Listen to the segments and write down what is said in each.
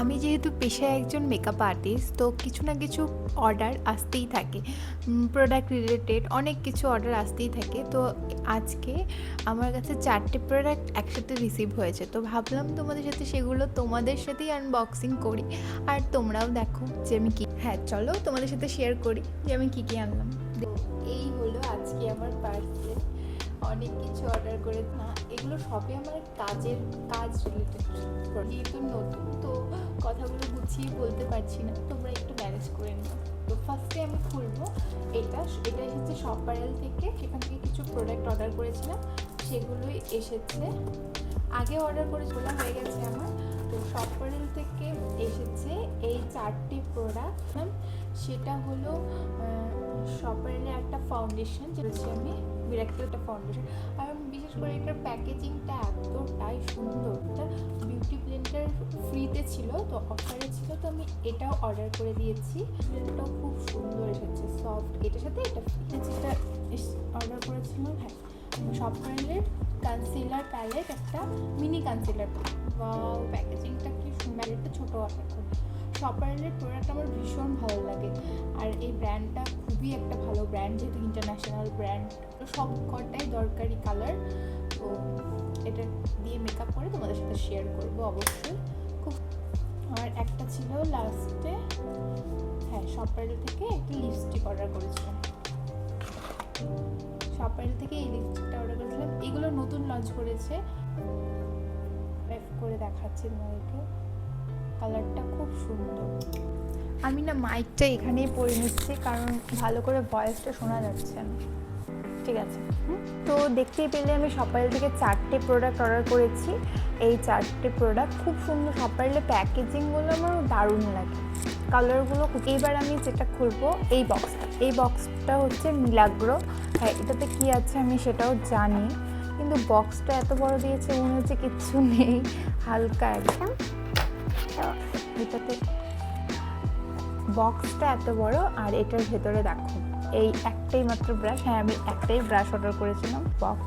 আমি যেহেতু পেশায় একজন মেকআপ আর্টিস্ট তো কিছু না কিছু অর্ডার আসতেই থাকে। প্রোডাক্ট রিলেটেড অনেক কিছু অর্ডার আসতেই থাকে। তো আজকে আমার কাছে চারটে প্রোডাক্ট একসাথে রিসিভ হয়েছে। তো ভাবলাম তোমাদের সাথে সেগুলো তোমাদের সাথেই আনবক্সিং করি। আর তোমরাও দেখো যে আমি কী হ্যাঁ চলো তোমাদের সাথে শেয়ার করি যে আমি কী কী আনলাম। এই হলো আজকে আমার পার্সেল অনেক কিছু অর্ডার করে। না, এগুলো সবই আমার কাজের কাজ রিলেটেড যেহেতু নতুন, তো কথাগুলো গুছিয়ে বলতে পারছি না। তোমরা একটু ম্যানেজ করে নিও। তো ফার্স্টে আমি খুলবো। এটা এটা এসেছে শপারেল থেকে। সেখান থেকে কিছু প্রোডাক্ট অর্ডার করেছিলাম। সেগুলোই এসেছে। আগে অর্ডার করেছিলাম হয়ে গেছে আমার। তো শপারেল থেকে এসেছে এই চারটি প্রোডাক্ট সেটা হলো শপারেলের একটা ফাউন্ডেশন যেটা আমি বিরাট একটা ফাউন্ডেশন আর বিশেষ করে এটার প্যাকেজিংটা এতটাই সুন্দর। এটা বিউটি ব্লেন্ডার ফ্রিতে ছিল, তো অফারে ছিল, তো আমি এটাও অর্ডার করে দিয়েছি। ব্লেন্ডারটাও খুব সুন্দর এসেছে সফট এটার সাথে এটা। যেটা অর্ডার করেছিলাম হ্যাঁ শপারেলের কনসিলার প্যালেট একটা মিনি কনসিলার বা প্যাকেজিংটা কি ছোটো অর্ডার শপারেলের প্রোডাক্ট আমার ভীষণ ভালো লাগে। আর এই ব্র্যান্ডটা খুবই একটা ভালো ব্র্যান্ড যেহেতু ইন্টারন্যাশনাল ব্র্যান্ড সব কটাই দরকারি কালার তো এটা দিয়ে মেকআপ করে তোমাদের সাথে শেয়ার করব অবশ্যই। খুব আর একটা ছিল লাস্টে হ্যাঁ শপারেল থেকে একটা লিপস্টিক অর্ডার করেছিলাম। শপারেল থেকে এই লিপস্টিকটা অর্ডার করেছিলাম। এগুলো নতুন লঞ্চ করেছে। করে দেখাচ্ছি তোমাদেরকে। কালারটা খুব সুন্দর। আমি না মাইকটা এখানেই পরে নিচ্ছি, কারণ ভালো করে ভয়েসটা শোনা যাচ্ছে না। ঠিক আছে। তো দেখতেই পেলে আমি সপাইল থেকে চারটে প্রোডাক্ট অর্ডার করেছি। এই চারটে প্রোডাক্ট খুব সুন্দর। সপাইলে প্যাকেজিংগুলো আমার দারুণ লাগে। কালারগুলো এইবার আমি যেটা খুলবো, এই বক্সটা এই বক্সটা হচ্ছে মিলাগ্রো। হ্যাঁ এটাতে কী আছে আমি সেটাও জানি। কিন্তু বক্সটা এত বড় দিয়েছে মনে হচ্ছে কিচ্ছু নেই। হালকা একদম। তো এটাতে বক্সটা এত বড় আর এটার ভেতরে দেখো, এই একটাই মাত্র ব্রাশ হ্যাঁ আমি একটাই ব্রাশ অর্ডার করেছিলাম বক্স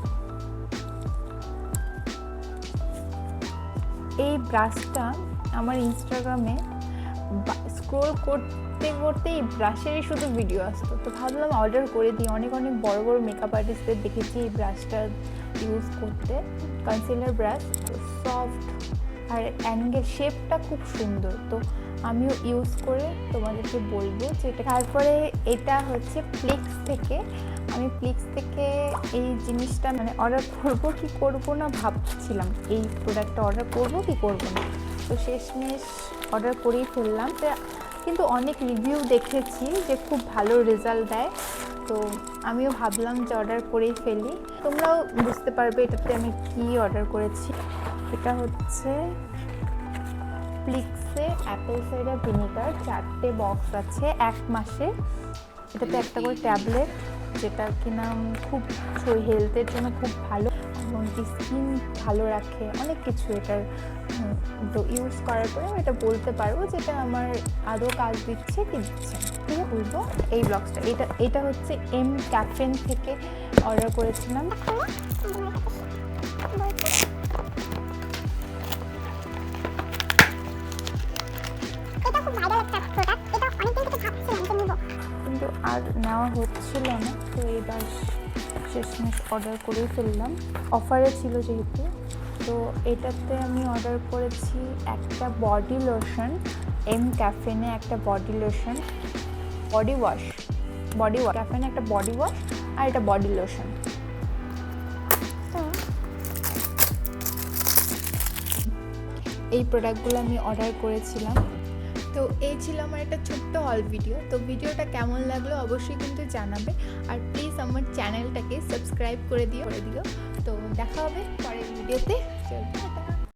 এই ব্রাশটা আমার ইনস্টাগ্রামে স্ক্রোল করতে করতে এই ব্রাশেরই শুধু ভিডিও আসতো। তো ভাবলাম অর্ডার করে দিই, অনেক অনেক বড় বড় মেকআপ আর্টিস্টদের দেখেছি এই ব্রাশটা ইউজ করতে। কনসিলার ব্রাশ সফট আর অ্যাঙ্গেল শেপটা খুব সুন্দর। তো আমিও ইউজ করে তোমাদেরকে বলব যে তারপরে এটা হচ্ছে প্লিক্স থেকে। আমি প্লিক্স থেকে এই জিনিসটা মানে অর্ডার করব কি করব না ভাবছিলাম। এই প্রোডাক্টটা অর্ডার করব কি করব না। তো শেষমেশ অর্ডার করেই ফেললাম। কিন্তু অনেক রিভিউ দেখেছি যে খুব ভালো রেজাল্ট দেয়। তো আমিও ভাবলাম যে অর্ডার করেই ফেলি। তোমরাও বুঝতে পারবে এটাতে আমি কি অর্ডার করেছি। এটা হচ্ছে প্লিক্সে অ্যাপেল সাইডার ভিনিগার চারটে বক্স আছে এক মাসে। এটাতে একটা করে ট্যাবলেট যেটা কিনা খুব হেলথের জন্য খুব ভালো। এমনকি স্কিন ভালো রাখে, অনেক কিছু এটার তো ইউজ করার পরে আমি এটা বলতে পারব যেটা আমার আদৌ কাজ দিচ্ছে কি দিচ্ছে। ঠিক বলব এই ব্লগসটা এটা এটা হচ্ছে এম ক্যাফেন থেকে অর্ডার করেছিলাম। আর নেওয়া হচ্ছিল না, তো এবার শেষমেশ অর্ডার করেই ফেললাম। অফারে ছিল যেহেতু, তো এটাতে আমি অর্ডার করেছি একটা বডি লোশন এম ক্যাফেনে একটা body lotion body wash body wash ক্যাফেনে একটা বডি ওয়াশ আর এটা বডি লোশন এই প্রোডাক্টগুলো আমি অর্ডার করেছিলাম। তো এই ছিল আমার একটা ছোট্ট হল ভিডিও তো ভিডিওটা কেমন লাগল অবশ্যই কিন্তু জানাবে। আর প্লিজ আমার চ্যানেলটাকে সাবস্ক্রাইব করে দিও করে দিও। তো দেখা হবে পরের ভিডিওতে চলবে